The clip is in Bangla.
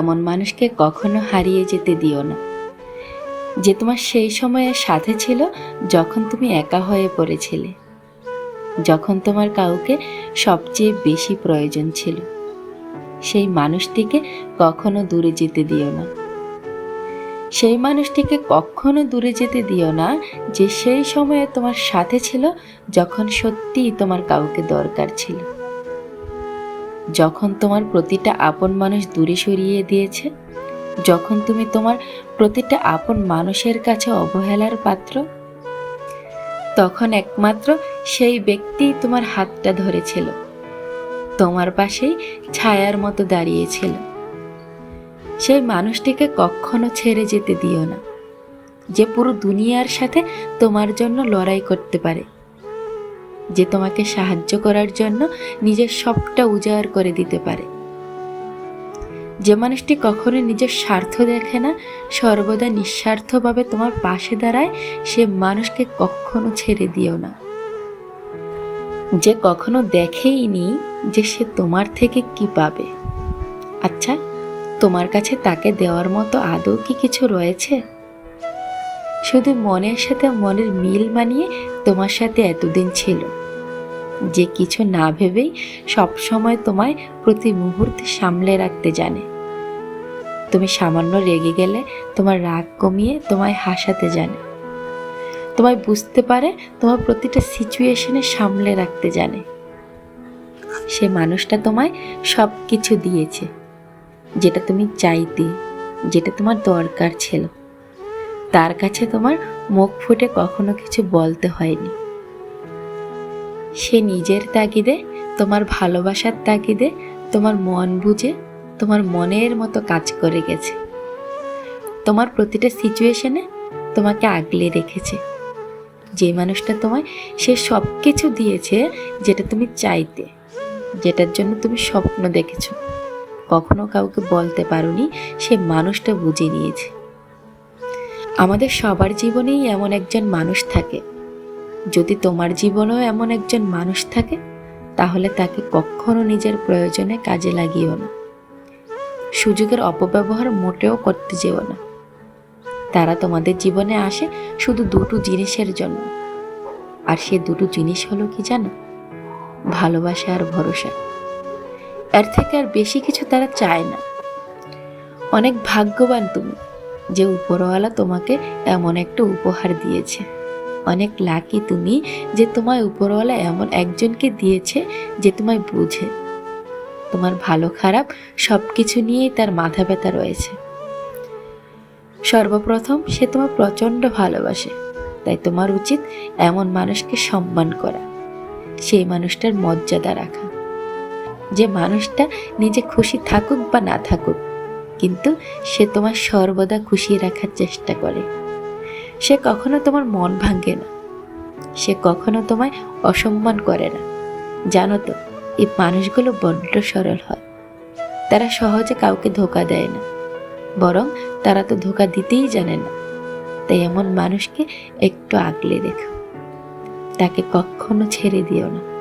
এমন মানুষকে কখনো হারিয়ে যেতে দিও না। যে তোমার সেই সময়ের সাথে ছিল যখন তুমি একা হয়ে পড়েছিলে, যখন তোমার কাউকে সবচেয়ে বেশি প্রয়োজন ছিল, সেই মানুষটিকে কখনো দূরে যেতে দিও না। সেই মানুষটিকে কখনো দূরে যেতে দিও না যে সেই সময়ে তোমার সাথে ছিল যখন সত্যিই তোমার কাউকে দরকার ছিল। যখন তোমার প্রতিটা আপন মানুষ দূরে সরিয়ে দিয়েছে, যখন তুমি তোমার প্রতিটা আপন মানুষের কাছে অবহেলার পাত্র, তখন একমাত্র সেই ব্যক্তি তোমার হাতটা ধরেছিল, তোমার পাশেই ছায়ার মতো দাঁড়িয়েছিল। সেই মানুষটিকে কখনো ছেড়ে যেতে দিও না, যে পুরো দুনিয়ার সাথে তোমার জন্য লড়াই করতে পারে। যে তোমাকে সাহায্য করার জন্য নিজের সবটা উজাড় করে দিতে পারে। যে মানুষটি কখনো নিজের স্বার্থ দেখে না, সর্বদা নিঃস্বার্থভাবে তোমার পাশে দাঁড়ায়, সে মানুষকে কখনো ছেড়ে দিও না। যে কখনো দেখেই নি যে সে তোমার থেকে কি পাবে। আচ্ছা তোমার কাছে তাকে দেওয়ার মতো আদৌ কি কিছু রয়েছে? শুধু মনের সাথে মনের মিল মানিয়ে তোমার সাথে এতদিন ছিল। যে কিছু না ভেবেই সব সময় তোমায় প্রতি মুহূর্তে সামলে রাখতে জানে। তুমি সামান্য রেগে গেলে তোমার রাগ কমিয়ে তোমায় হাসাতে জানে। তোমায় বুঝতে পারে তোমার প্রতিটা সিচুয়েশনে সামলে রাখতে জানে। সে মানুষটা তোমায় সব কিছু দিয়েছে। যেটা তুমি চাইতে, যেটা তোমার দরকার ছিল। তার কাছে তোমার মুখ ফুটে কখনো কিছু বলতে হয়নি। সে নিজের তাগিদে, তোমার ভালোবাসার তাগিদে, তোমার মন বুঝে, তোমার মনের মতো কাজ করে গেছে। তোমার প্রতিটা সিচুয়েশনে তোমাকে আগলে রেখেছে। যে মানুষটা তোমায় সে সব কিছু দিয়েছে যেটা তুমি চাইতে, যেটার জন্য তুমি স্বপ্ন দেখেছ। কখনো কাউকে বলতে পারোনি, সে মানুষটা বুঝে নিয়েছে। আমাদের সবার জীবনেই এমন একজন মানুষ থাকে। যদি তোমার জীবনেও এমন একজন মানুষ থাকে, তাহলে তাকে কখনো নিজের প্রয়োজনে কাজে লাগিও না। সুযোগের অপব্যবহার মোটেও করতে যেও না। তারা তোমাদের জীবনে আসে শুধু দুটো জিনিসের জন্য। আর সে দুটো জিনিস হলো কি জানো? ভালোবাসা আর ভরসা। এর থেকে আর বেশি কিছু তারা চায় না। অনেক ভাগ্যবান তুমি, যে উপরওয়ালা তোমাকে এমন একটা উপহার দিয়েছে। অনেক লাকি তুমি যে তোমায় উপরওয়ালা এমন একজনকে দিয়েছে যে তোমায় বুঝে। তোমার ভালো খারাপ সব কিছু নিয়েই তার মাথা ব্যথা রয়েছে। সর্বপ্রথম সে তোমার প্রচণ্ড ভালোবাসে, তাই তোমার উচিত এমন মানুষকে সম্মান করা, সেই মানুষটার মর্যাদা রাখা। যে মানুষটা নিজে খুশি থাকুক বা না থাকুক, কিন্তু সে তোমার সর্বদা খুশি রাখার চেষ্টা করে। সে কখনো তোমার মন ভাঙে না। সে কখনো তোমায় অসম্মান করে না। জানো তো, এই মানুষগুলো বড্ড সরল হয়। তারা সহজে কাউকে ধোকা দেয় না। বরং তারা তো ধোকা দিতেই জানে না। তাই এমন মানুষকে একটু আগলে দেখো তাকে কখনো ছেড়ে দিও না।